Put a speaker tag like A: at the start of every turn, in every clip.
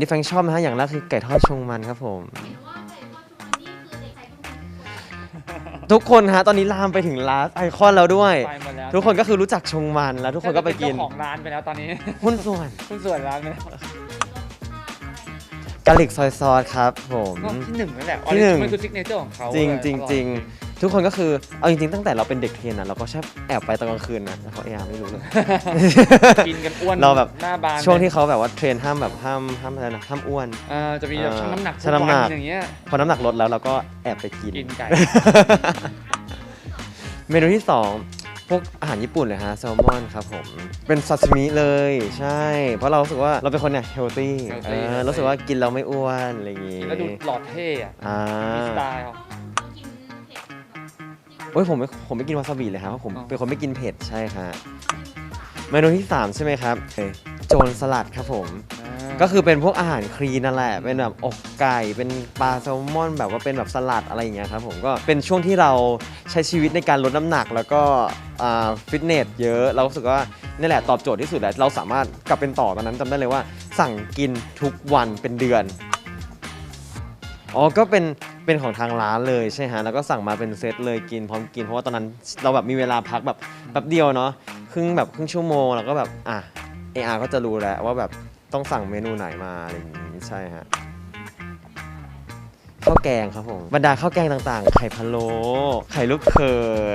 A: ที่แฟรงค์ชอบนะฮะอย่างแรกคือไก่ทอดชงมันครับผม
B: เห็นว่าไก่ทอดชุมันนี่คือเด็กชายทุกคน
A: ทุกคนฮะตอนนี้ลามไปถึงลาสไอคอนแล้วด้วย
C: ไปหมดแล้ว
A: ทุกคนก็คือรู้จักชงมันแล้ว ทุกคนก็ไปกิน
C: เจ้าของร้านไปแล้วตอนนี้
A: หุ้นส่วน
C: คุณส่วนร้านไปแล้ว
B: รสชาติอะไร
A: กาลิกซอยซอสครับผม
C: ก็ที่หนึ่งนั่นแหละ
A: ที่หนึ่ง
C: มันคือซิกเนเจอร์ของเขา
A: จริง
C: เลย
A: จริง
C: ออย
A: จริง ทุกคนก็คือเอาจริงๆตั้งแต่เราเป็นเด็กเทรนนะเราก็ชอบแอบไปตอนกลางคืนนะแต่เขาเออาไม่รู้เลย
C: กินกันอ้วน
A: เราแบบ
C: หน้าบาน
A: ช่วงที่เขาแบบว่าเทรนห้ามแบบห้ามห้ามอะไรนะห้ามอ้วน
C: เอ่อจะมีแบบ
A: เอ่อ
C: ชั่งน้ำหนักทุ
A: ชั่งน้ำหนัก
C: วัอย่างเงี้ย
A: พอน้ำหนักลดแล้วเราก็แอบไปกิน
C: กินไก่
A: เมนูที่ 2 พวกอาหารญี่ปุ่นเลยฮะแซลมอนครับผมเป็นซาซิมิเลยใช่ เพราะเรารู้สึกว่าเราเป็นคนเนี่ยเฮลตี้
C: healthy
A: รู้สึกว่ากินเราไม่อ้วนอะไรอย่างงี้
C: แล้วดูหล่อเท่อะ
A: อ่า
C: มีสไตล์
A: โอ้ยผมไม่ผมไม่กินวาซาบิเลยครับเพราะผม
C: อ๋อ
A: เป็นคนไม่กินเผ็ดใช่ครับเมนูที่ 3 ใช่ไหมครับเอ้ยโจนสลัดครับผม ก็คือเป็นพวกอาหารคลีนนั่นแหละ เป็นแบบอกไก่ เป็นปลาแซลมอนแบบว่าเป็นแบบสลัดอะไรอย่างเงี้ยครับผม ก็เป็นช่วงที่เราใช้ชีวิตในการลดน้ำหนักแล้วก็อ่าฟิตเนสเยอะ เรารู้สึกว่านี่แหละตอบโจทย์ที่สุดแล้วเราสามารถกลับเป็นต่อตอนนั้นจำได้เลยว่า สั่งกินทุกวันเป็นเดือน อ๋อ ก็เป็น เป็นของทางร้านเลยใช่ฮะแล้วก็สั่งมาเป็นเซตเลยกินพร้อมกินเพราะว่าตอนนั้นเราแบบมีเวลาพักแบบแป๊บเดียวเนาะครึ่งแบบครึ่งชั่วโมงแล้วก็แบบอะเออาก็จะรู้แล้วว่าแบบต้องสั่งเมนูไหนมาอะไรอย่างนี้ใช่ฮะ ข้าวแกงครับผมบรรดาข้าวแกงต่างๆ ไข่พะโล้ไข่ลูกเข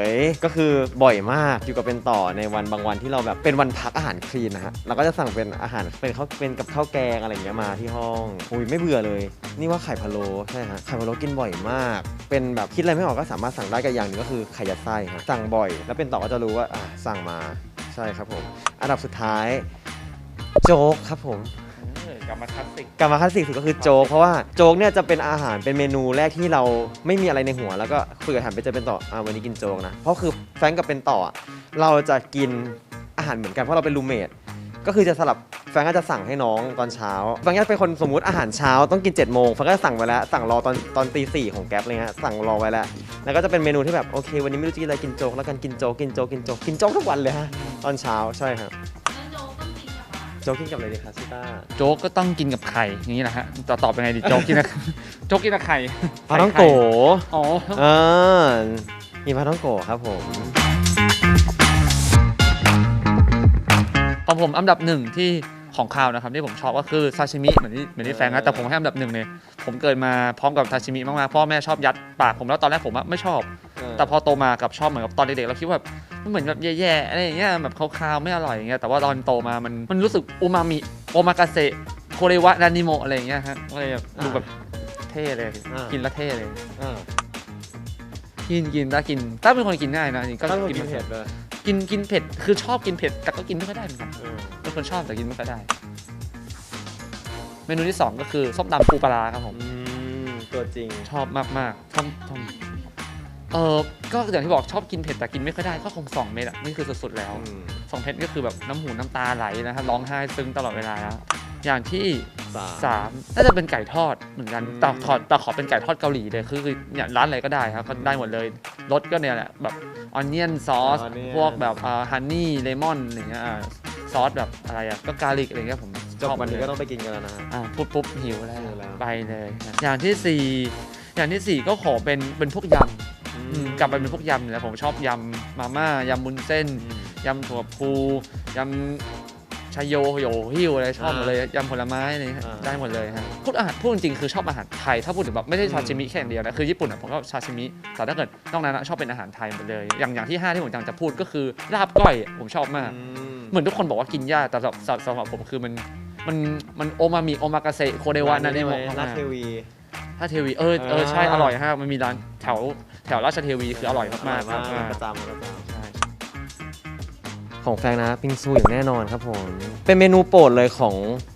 A: ยก็คือบ่อยมากอยู่กับเป็นต่อในวันบางวันที่เราแบบเป็นวันพักอาหารคลีนนะฮะเราก็จะสั่งเป็นอาหารเป็นข้าวเป็นกับข้าวแกงอะไรอย่างเงี้ยมาที่ห้องอุ้ยไม่เบื่อเลย นี่ว่าไข่พะโล้ใช่ฮะไข่พะโล้กินบ่อยมาก เป็นแบบคิดอะไรไม่ออกก็สามารถสั่งได้กับอย่างหนึ่งก็คือไข่ยัดไส้ฮะสั่งบ่อย แล้วเป็นต่อก็จะรู้ว่าอะสั่งมาใช่ครับผม อันดับสุดท้ายโจ๊กครับผม
C: กลับมาคลาสสิก
A: กลับมาคลาสสิกสุดก็คือโจ๊กเพราะว่าโจ๊กเนี่ยจะเป็นอาหารเป็นเมนูแรกที่เราไม่มีอะไรในหัว แล้วก็คุยกับถามไปเจอเป็นต่ออ่าวันนี้กินโจ๊กนะเพราะคือแฟรงก์กับเป็นต่ออะเราจะกินอาหารเหมือนกันเพราะเราเป็นรูเมทก็คือจะสลับแฟรงก์ก็จะสั่งให้น้องตอนเช้าแฟรงก์ก็เป็นคนสมมุติอาหารเช้าต้องกิน7จ็ดโมงแฟรงก์ก็จะสั่งไว้แล้วสั่งรอตอนตอนตีสี่ของแก๊ปเลยฮะสั่งรอไว้แล้ว แล้วก็จะเป็นเมนูที่แบบโอเค วันนี้ไม่รู้จะกินอะไรกินโจ๊กแล้วกันกินโจ๊กกินโจ๊กกินโจ๊กกินโจ๊กทุกวันเลยฮะตอนเช้าใช่ครับ
B: แล้ว โจ๊กต้องกินกับอะไร
A: โจ๊กกินกับอะไรดีคะซิต้า
C: โจ๊กก็ต้องกินกับไข่อย่างนี้แหละฮะต่อตอบเป็นไงดีโจ๊กกินกับโจ๊กกินกับไข่
A: ปลาท้องโก
C: อ๋อ
A: อ่ามีปลาท่องโกะครับผม
C: ของผมอันดับหนึ่งที่ของคาวนะครับที่ผมชอบก็คือซาชิมิเหมือนที่เหมือนที่แฟนนะแต่ผมให้อันดับหนึ่งเลยผมเกิดมาพร้อมกับซาชิมิมากๆพ่อแม่ชอบยัดปากผมแล้วตอนแรกผมอะไม่ชอบ แต่พอโตมากับชอบเหมือนกับตอนเด็กๆเราคิดว่าแบบมันเหมือนแบบแย่ๆอะไรอย่างเงี้ยแบบคาวๆไม่อร่อยอย่างเงี้ยแต่ว่าตอนโตมามันมันรู้สึกอูมามิโอมากาเสะโคเรวะนานิโมะอะไรอย่างเงี้ยฮะก็เลยแบบดูแบบเท่เลย
A: อ่ากิ
C: กินแล้วเท่เลย
A: อ่า
C: กินกินถ้ากินถ้าเป็นคนกินง่ายนะนี่ก็
A: ก็ต้อง
C: กิ
A: กิน
C: น
A: เผ็ดเลย
C: กินกินเผ็ดคือชอบกินเผ็ดแต่ก็กินไม่ค่อยได้เหมือนกันเป็นคนชอบแต่กินไม่ค่อยได้ เมนูที่สองก็คือส้มตำปูปลาร้าครับผม
A: อืมตัวจริง
C: ชอบมากมากๆชอบชอบ เออก็อย่างที่บอกชอบกินเผ็ดแต่กินไม่ค่อยได้ก็คงสองเม็ดอะนี่คือสุดๆแล้วสองเพชรก็คือแบบน้ำหูน้ำตาไหลนะครับร้องไห้ซึ้งตลอดเวลาแล้วอย่างที่
A: สาม
C: สามน่าจะเป็นไก่ทอดเหมือนกัน
A: อืม
C: แต่ขอแต่ขอเป็นไก่ทอดเกาหลีเลยคือคือเนี่ยร้านอะไรก็ได้ครับก็ได้หมดเลยรสก็เนี่ยแหละแบบออนเนียนซอส
A: onion
C: พวกแบบฮันนี่เลมอนอะไรเงี้ยอ่าซอสแบบอะไรอะก็กาลิกอะไรเงี้ยผม
A: จบ
C: ชอบ
A: วันนี้
C: เลย
A: ก็ต้องไปกินกันแล้วนะฮะ
C: อ่าพูดปุ๊บหิวแล้ว
A: หิวแล้ว
C: ไปเลยนะอย่างที่สี่อย่างที่สี่ก็ขอเป็นเป็นพวกยำอืม กลับไปเป็นพวกยำเนี่ยผมชอบยำมาม่ายำบุนเส้นยำถั่วพูยำชายโยโยหิวอะไรชอบหมดเลยยำผลไม้อะไรเงี้ย
A: อ่า
C: ได้หมดเลยฮะพูดอาหารพูดจริงๆคือชอบอาหารไทยถ้าพูดถึงแบบไม่ได้ซาชิมิแค่อย่างเดียวนะคือญี่ปุ่นอะผมก็ซาชิมิแต่ถ้าเกิดนอกนั้นอะชอบเป็นอาหารไทยหมดเลย อย่างอย่างที่ห้าที่ผมกำลังจะพูดก็คือลาบก้อยอะผมชอบมาก เหมือนทุกคนบอกว่ากินยากแต่สำหรับสำหรับสำหรับผมคือมันมันมันโอมามิโอมากาเสะโคเดวะนั่นเอง
A: ราชเทวี
C: ถ้าเทวีเออเออใช่อร่อยฮะมันมีร้านแถวแถวราชเทวีคืออร่อยมากๆครับ
A: อร่อย
C: อ่า
A: ประจำประจ
C: ใช่ำ
A: ของแฟงนะปิงซูอย่างแน่นอนครับผม เป็นเมนูโปรดเลยของ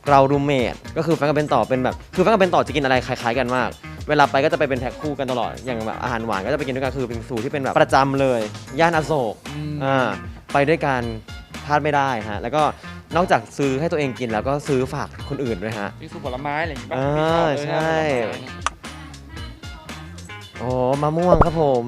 A: เรารูเมทก็คือแฟงกับเป็นต่อเป็นแบบ คือแฟงกับเป็นต่อจะกินอะไรคล้ายๆกันมาก เวลาไปก็จะไปเป็นแท็กคู่กันตลอดอย่างแบบอาหารหวานก็จะไปกินด้วยกันคือปิงซูที่เป็นแบบประจำเลยย่านอโศกอ่าไปด้วยกันพลาดไม่ได้ฮะแล้วก็ นอกจากซื้อให้ตัวเองกินแล้วก็ซื้อฝากคนอื่นด้วยฮะ
C: มีสูตรผลไม้อะไรอย่างงี้ป่ะ
A: อ่า
C: พี่ชอบเลยนะ
A: ใช่
C: ผลไม้
A: โอ้มะม่วงครับผม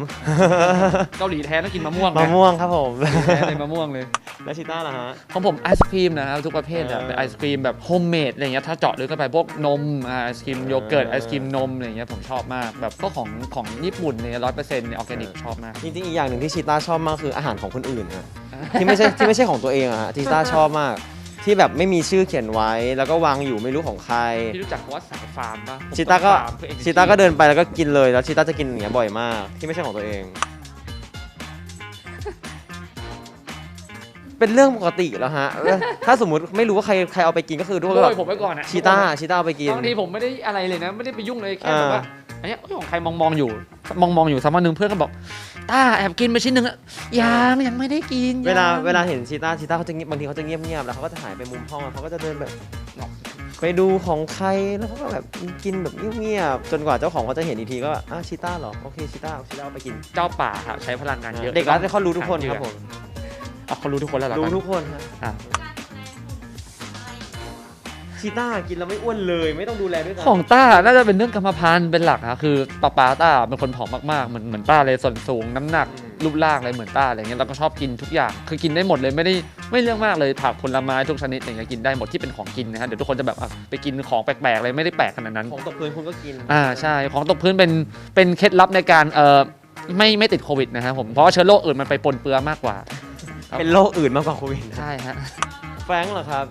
C: เกาหลีแท้ต้องกินมะม่วง
A: มะ
C: นะ
A: ม่วงครับผม
C: แท้เลยมะม่วงเลย
A: แล้วชิต้าล่ะฮะ
C: ของผมไอศครีมนะครับทุกประเภทเลย
A: เออ
C: เป็นไอศครีมแบบโฮมเมดอะไรเงี้ยถ้าเจาะลึกเข้าไปพวกนมอ่าไอศครีมโยเกิร์ต
A: เออ
C: ไอศครีมนมอะไรเงี้ยผมชอบมากแบบก็ของของญี่ปุ่นเนี่ยร้อยเปอร์เซ็นต์ออร์แกนิกชอบมาก
A: จริงๆ อีกอย่างหนึ่งที่ชิต้าชอบมากคืออาหารของคนอื่นฮะ ที่ไม่ใช่ที่ไม่ใช่ของตัวเองอะฮะชิต้าชอบมาก ที่แบบไม่มีชื่อเขียนไว้ แล้วก็วางอยู่ไม่รู้ของใคร
C: พี่รู้จักคำว่าสายฟาร์มป่ะผม
A: ชิต้าก็
C: ฟร์มเพื่อ energy
A: ชิต้าก็เดินไปแล้วก็กินเลยแล้วชิต้าจะกินอย่างเงี้ยบ่อยมาก ที่ไม่ใช่ของตัวเอง เป็นเรื่องปกติแล้วฮะถ้าสมมุติไม่รู้ว่าใครใครเอาไปกินก็คือทุกคน
C: โด
A: ก็
C: ยผมไว้ก่อนนะ
A: ชิต้าชิต้าเอาไปกิน
C: บางทีผมไม่ได้อะไรเลยนะ ไม่ได้ไปยุ่งเลยแค่
A: เออ
C: แบบว่าอันเนี้ยเอ้ยของใครมองมองๆอยู่ มองมองๆอยู่สักวันหนึ่งเพื่อนก็บอก ต้าแอบกินไปชิ้นหนึ่งอะยังยังไม่ได้กิน
A: เวลา
C: ยัง
A: เวลาเห็นชิต้าชิต้าเขาจะเงียบบางทีเขาจะเงียบเงียบๆแล้วเขาก็จะหายไปมุมห้องแล้วเขาก็จะเดินแบบ ไปดูของใครแล้วเขาก็แบบกินแบบเงียบๆจนกว่าเจ้าของเขาจะเห็นอีกทีก็อะชิต้าเหรอโอเคชิต้าชิต้าเอาไปกิน
C: เจ้าป่าครับใช้พลังงานเยอะ
A: เด็กร้านเขารู้ทุกคนครับผม
C: อะเขารู้ทุกคนแล้วเหรอ
A: รู้
C: ครับ
A: ทุกคนฮะ
C: อะ
A: ชิต้ากินแล้วไม่อ้วนเลยไม่ต้องดูแลด้วยซ้ำ
C: ของต้าน่าจะเป็นเรื่องกรรมพันธุ์เป็นหลักอะคือป้าป้าต้าเป็นคนผอมมากๆเหมือนเหมือนต้าเลยส่วนสูงน้ำหนักรูปร่างอะไรเหมือนต้าอะไรเงี้ยแล้วก็ชอบกินทุกอย่างคือกินได้หมดเลยไม่ได้ไม่เรื่องมากเลยผักผลไม้ทุกชนิดอย่างเงี้ยกินได้หมดที่เป็นของกินนะฮะเดี๋ยวทุกคนจะแบบอะไปกินของแปลกๆอะไรไม่ได้แปลกขนาดนั้น
A: ของตกพื้นคุณก็กิน
C: อ่าใช่ของตกพื้นเป็นเป็นเคล็ดลับในการเอ่อไม่ไม่ติดโควิดนะครับผมเพราะว่าเชื้อโรคอื่นมันไปปนเปื้อนมากกว่า
A: เป็นโรคอื่นมากกว่าโควิดนะ
C: ใช่ฮะ
A: แฟรงค์เหรอครับ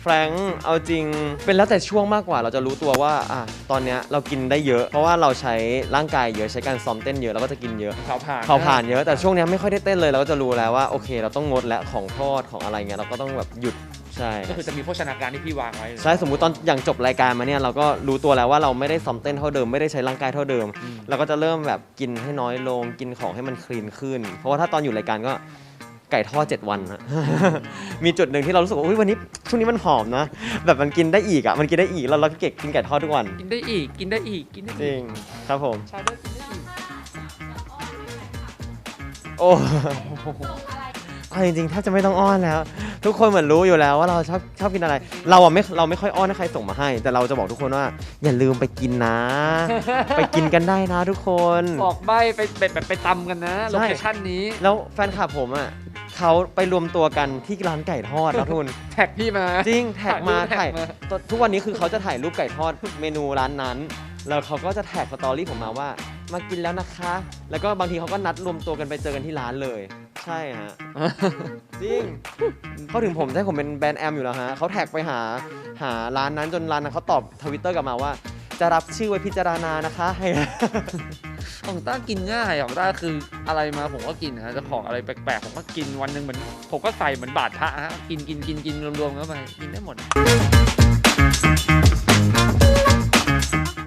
A: แฟรงค์เอาจริงเป็นแล้วแต่ช่วงมากกว่าเราจะรู้ตัวว่าอะตอนเนี้ยเรากินได้เยอะ เพราะว่าเราใช้ร่างกายเยอะใช้การซ้อมเต้นเยอะเราก็จะกินเยอะ
C: เผาผ่าน
A: เผาผ่านเยอะแต่ช่วงเนี้ยไม่ค่อยได้เต้นเลยเราก็จะรู้แล้วว่าโอเค เราต้องงดและของทอดของอะไรเงี้ยเราก็ต้องแบบหยุดใช่
C: ก็คือจะมีโภชนาการที่พี่วางไว้
A: ใช่สมมุติตอนอย่างจบรายการมาเนี่ยเราก็รู้ตัวแล้วว่าเราไม่ได้ซ้อมเต้นเท่าเดิมไม่ได้ใช้ร่างกายเท่าเดิม
C: อืม
A: เราก็จะเริ่มแบบกินให้น้อยลงกินของให้มันคลีนขึ้น เพราะว่าถ้าตอนอยู่รายการก็ ไก่ทอด 7 วันนะมีจุดหนึ่งที่เรารู้สึกว่าอุ๊ยวันนี้ช่วงนี้มันหอมนะ แบบมันกินได้อีกอะ มันกินได้อีกแล้วเราก็เก็บกินไก่ทอดทุกวัน
C: กินได้อีก กินได้อีก กินได้
A: จ
C: อี
A: ริ
C: ก
A: ง ครับผม
C: ชาด้วยกินได้อีก
A: โอ้
B: ส่งอะไร
A: เอาจริงๆถ้าจะไม่ต้องอ้อนแล้ว ทุกคนเหมือนรู้อยู่แล้วว่าเราชอบชอบกินอะไร เราอะไม่เราไม่ค่อยอ้อนให้ใครส่งมาให้ แต่เราจะบอกทุกคนว่า อย่าลืมไปกินนะ ไปกินกันได้นะทุกคน
C: บอกใบไปไปแบบไปตำกันนะ
A: ใช่
C: โลเคชั่นนี้
A: แล้วแฟนคลับผมอะ เขาไปรวมตัวกันที่ร้านไก่ทอดนะทุน
C: แท็กพี่มา
A: จริงแท็กมา
C: ถ่า
A: ถ่ายย
C: รูปแท็กมา
A: ทุกวันนี้คือเขาจะถ่ายรูปไก่ทอดเมนูร้านนั้น แล้วเขาก็จะแท็กสตอรี่ผมมาว่า มากินแล้วนะคะ แล้วก็บางทีเขาก็นัดรวมตัวกันไปเจอกันที่ร้านเลย ใช่ฮะ จริงเขาถึงผมให้ผมเป็นแบรนด์แอมอยู่แล้วฮะเขาแท็กไปหาหาร้านนั้นจนร้านนั้นเขาตอบทวิตเตอร์กลับมาว่า จะรับชื่อไว้พิจารณานะคะให้
C: ของต้ากินง่ายของต้าคืออะไรมาผมก็กินนะจะของอะไรแปลกๆผมก็กินวันหนึ่งเหมือนผมก็ใส่เหมือนบาทพระฮะกินกินกินกินรวมๆเข้าไปกินได้หมด